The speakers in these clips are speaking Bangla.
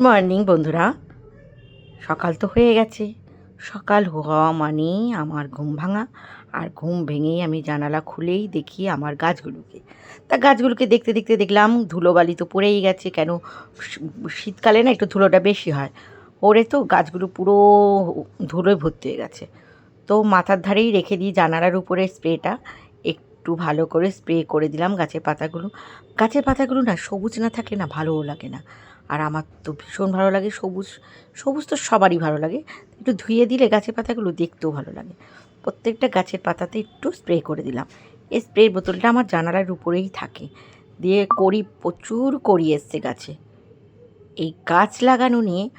মর্নিং, বন্ধুরা। সকাল তো হয়ে গেছে। সকাল হওয়া মানেই আমার ঘুম ভাঙা, আর ঘুম ভেঙেই আমি জানালা খুলেই দেখি আমার গাছগুলোকে। তা গাছগুলোকে দেখতে দেখতে দেখলাম ধুলোবালি তো পড়েই গেছে। কেন শীতকালে না একটু ধুলোটা বেশি হয়। ওরে তো গাছগুলো পুরো ধুলোয় ভর্তি হয়ে গেছে। তো মাথার ধারেই রেখে দিই জানালার উপরে স্প্রেটা। একটু ভালো করে স্প্রে করে দিলাম গাছের পাতাগুলো। গাছের পাতাগুলো না সবুজ না থাকলে না ভালোও লাগে না। আর আমার তো ভীষণ ভালো লাগে, সবুজ সবুজ তো সবারই ভালো লাগে। একটু ধুয়ে দিলে গাছের পাতাগুলো দেখতেও ভালো লাগে। প্রত্যেকটা গাছের পাতাতে একটু স্প্রে করে দিলাম। এই স্প্রের বোতলটা আমার জানালার উপরেই থাকে। দিয়ে করি, প্রচুর করি এসছে গাছে। এই গাছ লাগানো নিয়ে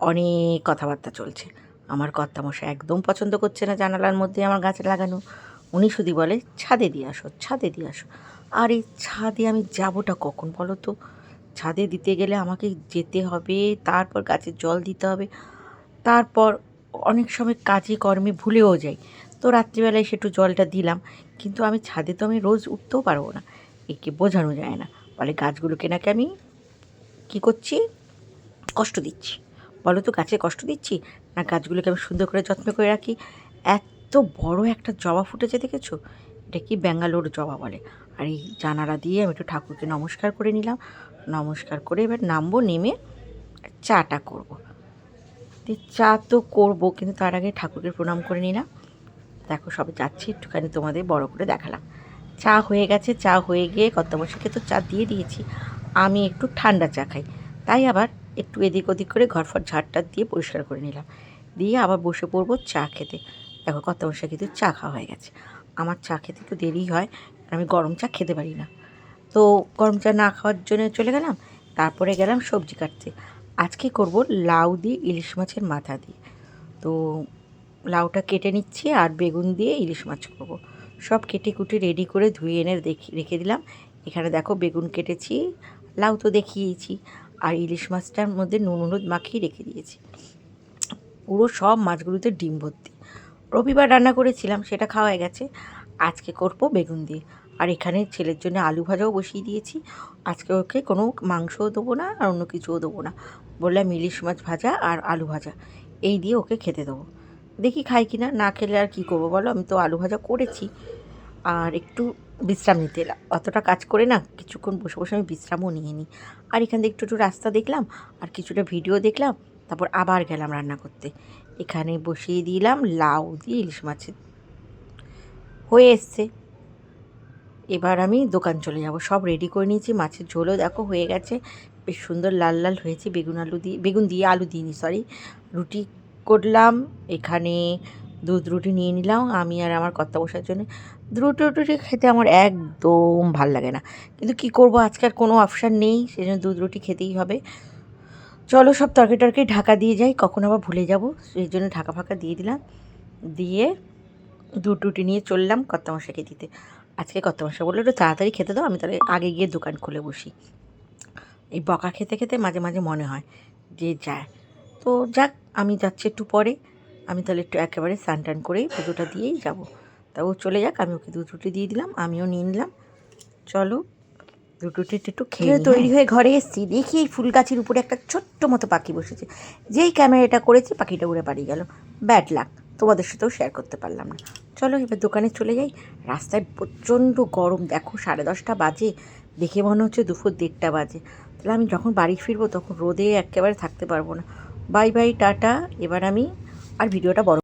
অনেক কথাবার্তা চলছে। আমার কর্তামশাই একদম পছন্দ করছে না জানালার মধ্যে আমার গাছ লাগানো। উনি শুধু বলে, ছাদে দিয়ে আসো, ছাদে দিয়ে আসো। আর এই ছাদে আমি যাবোটা কখন বলো তো? ছাদে দিতে গেলে আমাকে যেতে হবে, তারপর গাছের জল দিতে হবে, তারপর অনেক সময় কাজে কর্মে ভুলেও যাই। তো রাত্রিবেলায় সেটু জলটা দিলাম, কিন্তু আমি ছাদে তো আমি রোজ উঠতেও পারব না, একে বোঝানো যায় না। বলে, গাছগুলোকে নাকি আমি কী করছি? কষ্ট দিচ্ছি। বলো তো, গাছে কষ্ট দিচ্ছি? না গাছগুলোকে আমি সুন্দর করে যত্ন করে রাখি? এত বড় একটা জবা ফুটেছে, দেখেছ? এটা কি ব্যাঙ্গালোর জবা বলে। আর এই জানালা দিয়ে আমি একটু ঠাকুরকে নমস্কার করে নিলাম। নমস্কার করে এবার নামবো, নেমে চাটা করব। চা তো করব, কিন্তু তার আগে ঠাকুরকে প্রণাম করে নিলাম দেখো সবে যাচ্ছি, একটুখানি তোমাদের বড় করে দেখালাম। চা হয়ে গেছে, চা হয়ে গিয়ে কর্তামশাইকে তো চা দিয়ে দিয়েছি, আমি একটু ঠান্ডা চা খাই। তাই আবার একটু এদিক ওদিক করে ঘর ফর ঝাড়টা দিয়ে পরিষ্কার করে নিলাম। দিয়ে আবার বসে পড়ব চা খেতে। দেখো কর্তামশাই কিন্তু চা খাওয়া হয়ে গেছে। আমার চা খেতে একটু দেরি হয় আমি গরম চা খেতে পারি না। তো গরম চা না খাওয়ার জন্য চলে গেলাম। তারপরে গেলাম সবজি কাটতে। আজকে করব লাউ দিয়ে ইলিশ মাছের মাথা দিয়ে। তো লাউটা কেটে নিচ্ছি আর বেগুন দিয়ে ইলিশ মাছ করব। সব কেটে কুটে রেডি করে ধুয়ে এনে রেখে দিলাম। এখানে দেখো বেগুন কেটেছি, লাউ তো দেখিয়েছি। আর ইলিশ মাছটার মধ্যে নুন, হলুদ মাখিয়ে রেখে দিয়েছি। পুরো সব মাছগুলোতে ডিম ভর্তি। রবিবার রান্না করেছিলাম, সেটা খাওয়া গেছে। আজকে করব বেগুন দিয়ে। আর এখানে ছেলের জন্য আলু ভাজাও বসিয়ে দিয়েছি। আজকে ওকে কোনো মাংসও দেবো না আর অন্য কিছুও দেবো না। বললাম ইলিশ মাছ ভাজা আর আলু ভাজা। এই দিয়ে ওকে খেতে দেবো। দেখি খাই কি না না খেলে আর কী করব বলো? আমি তো আলু ভাজা করেছি। আর একটু বিশ্রাম নিতে এলাম। অতটা কাজ করে না, কিছুক্ষণ বসে বসে আমি বিশ্রামও নিয়ে নিই। আর এখান থেকে একটু একটু রাস্তা দেখলাম, আর কিছুটা ভিডিও দেখলাম, তারপর আবার গেলাম রান্না করতে। এখানে বসিয়ে দিলাম লাউ দিয়ে ইলিশ মাছের। হয়ে এসছে। এবার আমি দোকান চলে যাব। সব রেডি করে নিয়েছি। মাছের ঝোলও দেখো হয়ে গেছে। বেশ সুন্দর লাল লাল হয়েছে। বেগুন আলু দিয়ে বেগুন দিয়ে আলু দিইনি সরি রুটি করলাম। এখানে দুধ রুটি নিয়ে নিলাম। আমি আর আমার কর্তা বসার জন্য। দুধ রুটি খেতে আমার একদম ভালো লাগে না। কিন্তু কি করব? আজকে আর কোনো অপশান নেই। সেই জন্য দুধ রুটি খেতেই হবে। চলো সব তরকারি টরকারি ঢাকা দিয়ে যাই। কখন আবার ভুলে যাব। সেই জন্য ঢাকা ফাঁকা দিয়ে দিলাম। দিয়ে দুধ রুটি নিয়ে চললাম কর্তামশাকে দিতে। আজকে কত কর্তামশা বলল একটু তাড়াতাড়ি খেতে দাও আমি তাহলে আগে গিয়ে দোকান খুলে বসি। এই বকা খেতে খেতে মাঝে মাঝে মনে হয় যে যায়। তো যাক আমি যাচ্ছি একটু পরে। আমি তাহলে একটু একেবারে স্নান টান করেই পুজোটা দিয়েই যাব। তা ও চলে যাক আমি ওকে দুধ রুটি দিয়ে দিলাম আমিও নিয়ে নিলাম। চলো রুটিটা একটু খেয়ে তৈরি হয়ে ঘরে এসেছি দেখি এই ফুল গাছের উপরে একটা ছোট্ট মতো পাখি বসেছে। যেই ক্যামেরাটা করেছি পাখিটা উড়ে পালিয়ে গেল। ব্যাড লাক তোমাদের সাথেও শেয়ার করতে পারলাম না। চলো এবার দোকানে চলে যাই। রাস্তায় প্রচণ্ড গরম। দেখো সাড়ে দশটা বাজে। দেখে মনে হচ্ছে দুপুর দেড়টা বাজে। তাহলে আমি যখন বাড়ি ফিরবো তখন রোদে একেবারে থাকতে পারব না। Bye bye, tata. এবার আমি আর ভিডিওটা বড়